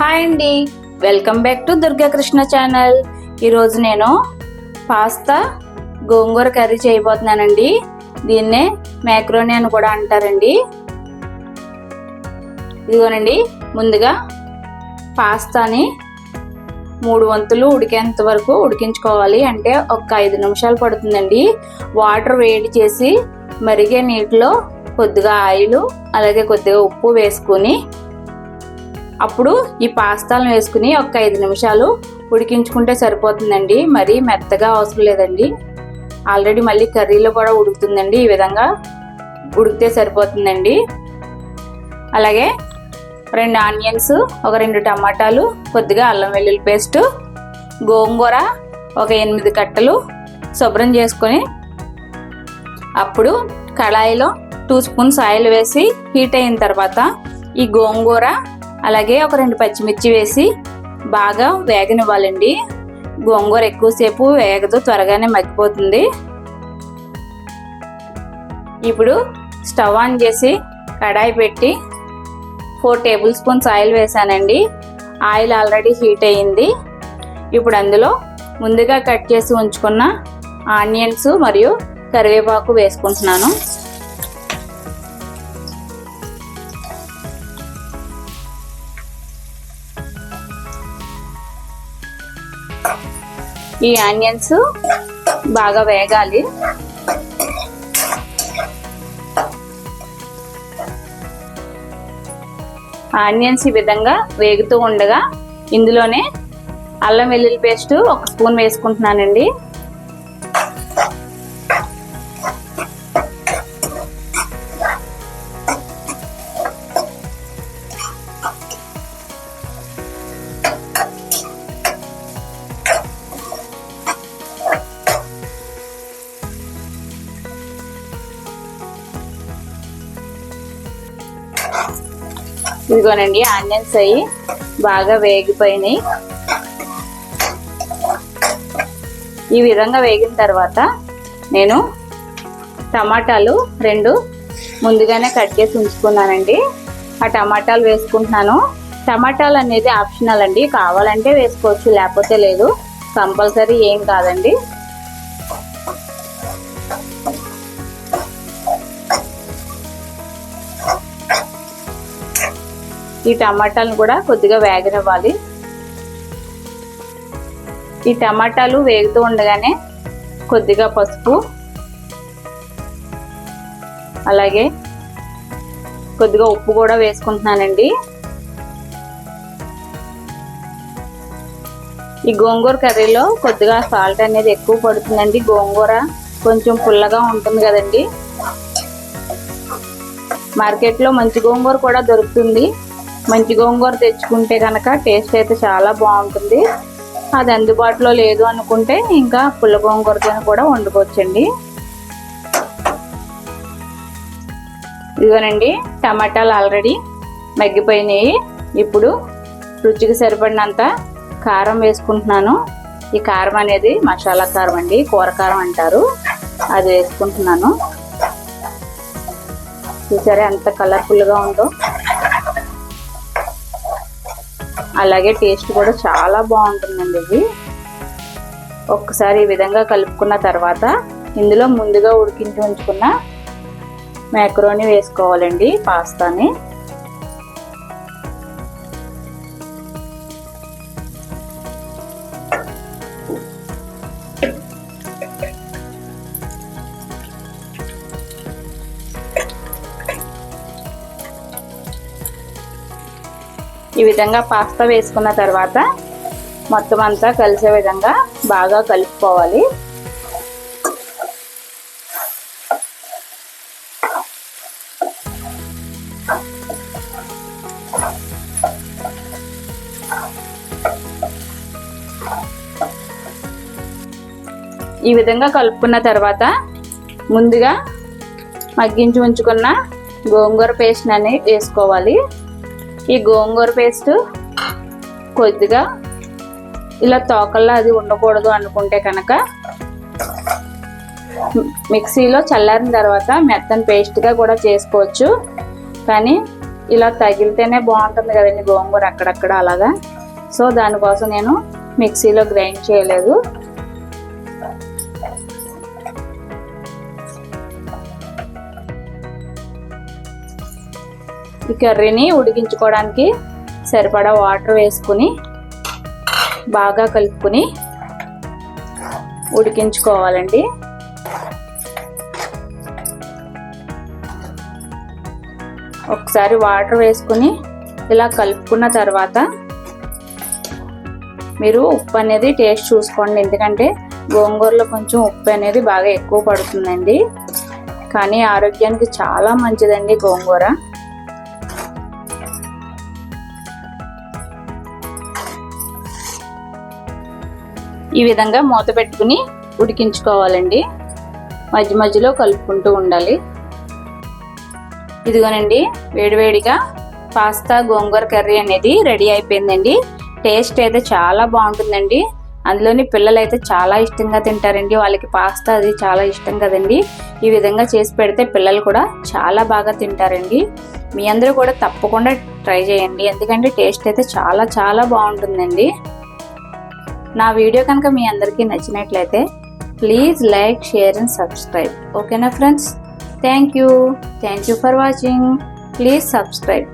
Hi అండి. Welcome back to Durgakrishna channel. ఈరోజు నేను పాస్తా గోంగూర కర్రీ చేయబోతున్నానండి. దీన్నే మ్యాక్రోని అని కూడా అంటారండి. ఇదిగోనండి ముందుగా పాస్తాని మూడు వంతులు ఉడికేంత వరకు ఉడికించుకోవాలి. అంటే ఒక ఐదు నిమిషాలు పడుతుందండి. వాటర్ వేడి చేసి మరిగే నీటిలో కొద్దిగా ఆయిల్ అలాగే కొద్దిగా ఉప్పు వేసుకుని అప్పుడు ఈ పాస్తాలను వేసుకుని ఒక ఐదు నిమిషాలు ఉడికించుకుంటే సరిపోతుందండి. మరీ మెత్తగా అవసరం లేదండి. ఆల్రెడీ మళ్ళీ కర్రీలో కూడా ఉడుకుతుందండి. ఈ విధంగా ఉడికితే సరిపోతుందండి. అలాగే రెండు ఆనియన్స్ ఒక రెండు టమాటాలు కొద్దిగా అల్లం వెల్లుల్లి పేస్ట్ గోంగూర ఒక ఎనిమిది కట్టలు శుభ్రం చేసుకొని అప్పుడు కళాయిలో టూ స్పూన్స్ ఆయిల్ వేసి హీట్ అయిన తర్వాత ఈ గోంగూర అలాగే ఒక రెండు పచ్చిమిర్చి వేసి బాగా వేగనివ్వాలండి. గోంగూర ఎక్కువసేపు వేగదు త్వరగానే మగ్గిపోతుంది. ఇప్పుడు స్టవ్ ఆన్ చేసి కడాయి పెట్టి ఫోర్ టేబుల్ స్పూన్స్ ఆయిల్ వేసానండి. ఆయిల్ ఆల్రెడీ హీట్ అయ్యింది. ఇప్పుడు అందులో ముందుగా కట్ చేసి ఉంచుకున్న ఆనియన్స్ మరియు కరివేపాకు వేసుకుంటున్నాను. ఈ ఆనియన్స్ బాగా వేగాలి. ఆనియన్స్ ఈ విధంగా వేగుతూ ఉండగా ఇందులోనే అల్లం వెల్లుల్లి పేస్ట్ ఒక స్పూన్ వేసుకుంటున్నానండి. ఇదిగోనండి ఆనియన్స్ అయ్యి బాగా వేగిపోయినాయి. ఈ విధంగా వేగిన తర్వాత నేను టమాటాలు రెండు ముందుగానే కట్ చేసి ఉంచుకున్నానండి. ఆ టమాటాలు వేసుకుంటున్నాను. టమాటాలు అనేది ఆప్షనల్ అండి. కావాలంటే వేసుకోవచ్చు లేకపోతే లేదు. కంపల్సరీ ఏం కాదండి. ఈ టమాటాలను కూడా కొద్దిగా వేగనివ్వాలి. ఈ టమాటాలు వేగుతూ ఉండగానే కొద్దిగా పసుపు అలాగే కొద్దిగా ఉప్పు కూడా వేసుకుంటున్నానండి. ఈ గోంగూర కర్రీలో కొద్దిగా సాల్ట్ అనేది ఎక్కువ పడుతుందండి. గోంగూర కొంచెం పుల్లగా ఉంటుంది కదండి. మార్కెట్లో మంచి గోంగూర కూడా దొరుకుతుంది. మంచి గోంగూర తెచ్చుకుంటే కనుక టేస్ట్ అయితే చాలా బాగుంటుంది. అది అందుబాటులో లేదు అనుకుంటే ఇంకా పుల్ల గోంగూరతో కూడా వండుకోవచ్చండి. ఇదిగోనండి టమాటాలు ఆల్రెడీ మగ్గిపోయినాయి. ఇప్పుడు రుచికి సరిపడినంత కారం వేసుకుంటున్నాను. ఈ కారం అనేది మసాలా కారం అండి కూర కారం అంటారు. అది వేసుకుంటున్నాను. చూసారా ఎంత కలర్ఫుల్గా ఉందో. అలాగే టేస్ట్ కూడా చాలా బాగుంటుందండి ఇది. ఒక్కసారి ఈ విధంగా కలుపుకున్న తర్వాత ఇందులో ముందుగా ఉడికించి ఉంచుకున్న మ్యాక్రోని వేసుకోవాలండి పాస్తాని. ఈ విధంగా పాస్తా వేసుకున్న తర్వాత మొత్తం అంతా కలిసే విధంగా బాగా కలుపుకోవాలి. ఈ విధంగా కలుపుకున్న తర్వాత ముందుగా మగ్గించి ఉంచుకున్న గోంగూర పేస్ట్ అనేది వేసుకోవాలి. ఈ గోంగూర పేస్ట్ కొద్దిగా ఇలా తోకల్లో అది ఉండకూడదు అనుకుంటే కనుక మిక్సీలో చల్లారిన తర్వాత మెత్తని పేస్ట్గా కూడా చేసుకోవచ్చు. కానీ ఇలా తగిలితేనే బాగుంటుంది కదండి గోంగూర అక్కడక్కడ అలాగా. సో దానికోసం నేను మిక్సీలో గ్రైండ్ చేయలేదు. ఈ కర్రీని ఉడికించుకోవడానికి సరిపడా వాటర్ వేసుకుని బాగా కలుపుకుని ఉడికించుకోవాలండి. ఒకసారి వాటర్ వేసుకుని ఇలా కలుపుకున్న తర్వాత మీరు ఉప్పు అనేది టేస్ట్ చూసుకోండి. ఎందుకంటే గోంగూరలో కొంచెం ఉప్పు అనేది బాగా ఎక్కువ పడుతుందండి. కానీ ఆరోగ్యానికి చాలా మంచిదండి గోంగూర. ఈ విధంగా మూత పెట్టుకుని ఉడికించుకోవాలండి. మధ్య మధ్యలో కలుపుకుంటూ ఉండాలి. ఇదిగోనండి వేడివేడిగా పాస్తా గోంగూర కర్రీ అనేది రెడీ అయిపోయిందండి. టేస్ట్ అయితే చాలా బాగుంటుందండి. అందులోని పిల్లలు అయితే చాలా ఇష్టంగా తింటారండి. వాళ్ళకి పాస్తా అది చాలా ఇష్టం కదండి. ఈ విధంగా చేసి పెడితే పిల్లలు కూడా చాలా బాగా తింటారండి. మీ అందరూ కూడా తప్పకుండా ట్రై చేయండి. ఎందుకంటే టేస్ట్ అయితే చాలా చాలా బాగుంటుందండి. నా వీడియో కనుక మీ అందరికీ నచ్చినట్లయితే please like share and subscribe ఓకేనా friends thank you thank you for watching please subscribe